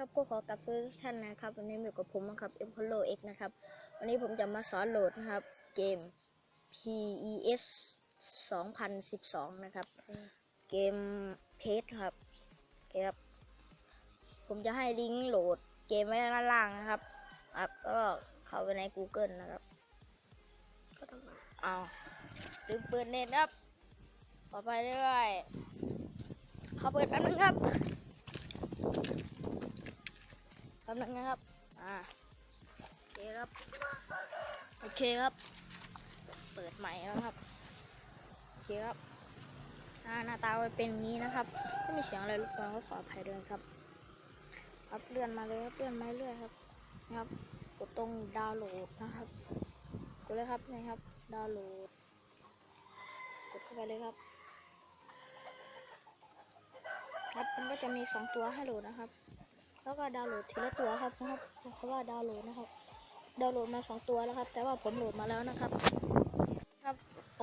ครับก็ขอกลับสวัสดีทุกท่านนะครับ วันนี้อยู่กับผมนะครับ e p o l o X นะครับ วันนี้ผมจะมาสอนโหลดนะครับ เกม PES 2012 นะครับ เกมเพจครับเครับ ผมจะให้ลิงก์โหลดเกมไว้ด้านล่างนะครับครับแล้วก็เข้าไปใน Google นะครับก็ต้องเอาลืมเปิดเน็ตครับต่อไปเรื่อยขาเปิดแป๊บนึงครับ ป๊บนึงนะครับ อ่าโอเคครับ โอเคครับ เปิดใหม่แล้วครับ โอเคครับอ่าหน้าตามันเป็นงนี้นะครับถ้ามีเสียงอะไรรบกวนก็ขออภัยด้วยครับ ครับเลื่อนมาเลยครับเลื่อนมาเรื่อยครับนะครับ กดตรงดาวน์โหลดนะครับ กดเลยครับนี่ครับ ดาวน์โหลด กดเข้าไปเลยครับครับมันก็จะมีสองตัวให้โหลดนะครับ แล้วก็ดาวน์โหลดทีละตัวครับนะครับเพราะว่าดาวน์โหลดนะครับ ดาวน์โหลดมาสองตัวแล้วครับ แต่ว่าผมโหลดมาแล้วนะครับ ครับ โอ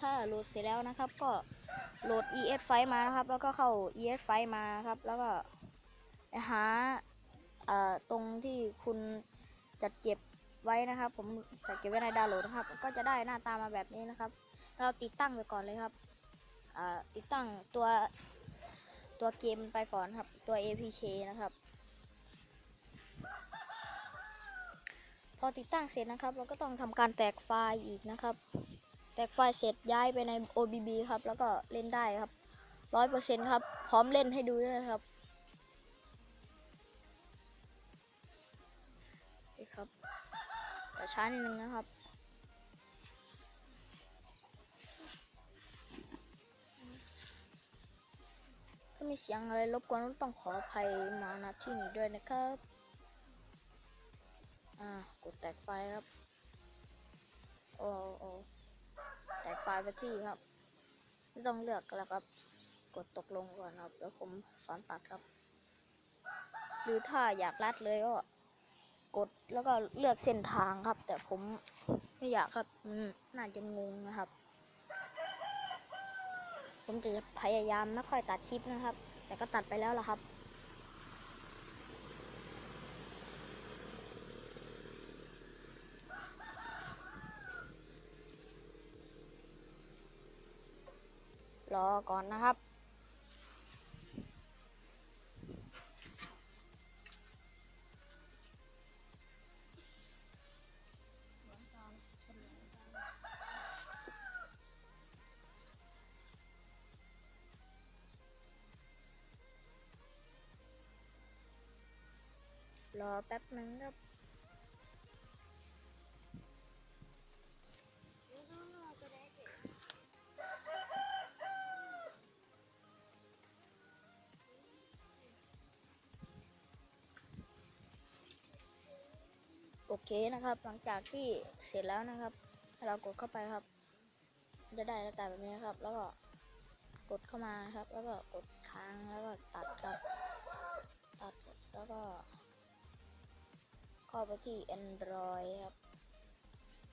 ถ้าโหลดเสร็จแล้วนะครับ ก็โหลด ES File มานะครับ แล้วก็เข้า ES File มาครับ แล้วก็หาอ่อตรงที่คุณจัดเก็บไว้นะครับ ผมจัดเก็บไว้ในดาวน์โหลดนะครับ ก็จะได้หน้าตามาแบบนี้นะครับ เราติดตั้งไปก่อนเลยครับอ่าติดตั้งตัว ตัวเกมไปก่อนครับ ตัว APK นะครับ พอติดตั้งเสร็จนะครับ เราก็ต้องทำการแตกไฟล์อีกนะครับ แตกไฟล์เสร็จย้ายไปใน OBB ครับ แล้วก็เล่นได้ครับร้อยเปอร์เซ็นต์ครับ พร้อมเล่นให้ดูด้วยนะครับนี่ครับแต่ช้านิดนึงนะครับ ถ้ามีเสียงอะไรรบกวนต้องขออภัยมาณที่นี้ด้วยนะครับ อ่ากดแตกไฟครับ โอ้โอ้แตกไฟไปที่ครับ ไม่ต้องเลือกแล้วครับ กดตกลงก่อนครับ แล้วผมสอนตัดครับ หรือถ้าอยากลัดเลยก็กดแล้วก็เลือกเส้นทางครับ แต่ผมไม่อยากครับน่าจะงงนะครับ ผมจะพยายามไม่ค่อยตัดคลิปนะครับ แต่ก็ตัดไปแล้วล่ะครับ รอก่อนนะครับ รอแป๊บนึงครับโอเคนะครับ หลังจากที่เสร็จแล้วนะครับ เรากดเข้าไปครับ จะได้หน้าตาแบบนี้ครับ แล้วก็กดเข้ามาครับ แล้วก็กดค้างแล้วก็ตัดครับ ตัดแล้วก็ เข้าไปที่ Android ครับ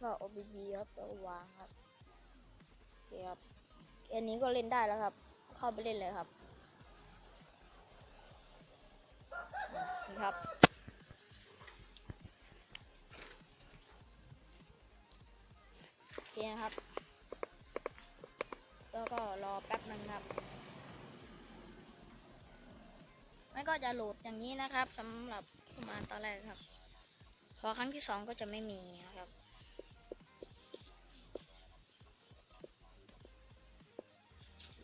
ก็ OBB ครับแล้ววางครับโอเคครับอันนี้ก็เล่นได้แล้วครับ เข้าไปเล่นเลยครับนี่ครับ โอเคครับ แล้วก็รอแป๊บนึงครับมันก็จะโหลดอย่างนี้นะครับสำหรับประมาณตอนแรกครับ พอครั้งที่สองก็จะไม่มีนะครับ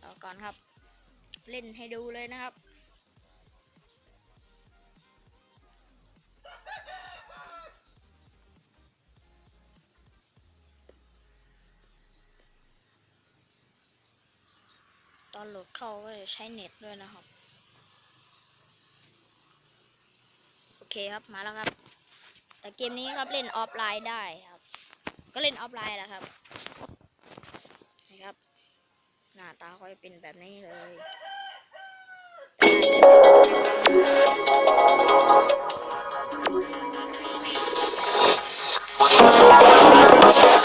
รอก่อนครับ เล่นให้ดูเลยนะครับตอนโหลดเข้าก็จะใช้เน็ตด้วยนะครับ โอเคครับ มาแล้วครับ แต่เกมนี้ครับเล่นออฟไลน์ได้ครับ ก็เล่นออฟไลน์แหละครับนะครับหน้าตาค่อยเป็นแบบนี้เลยเ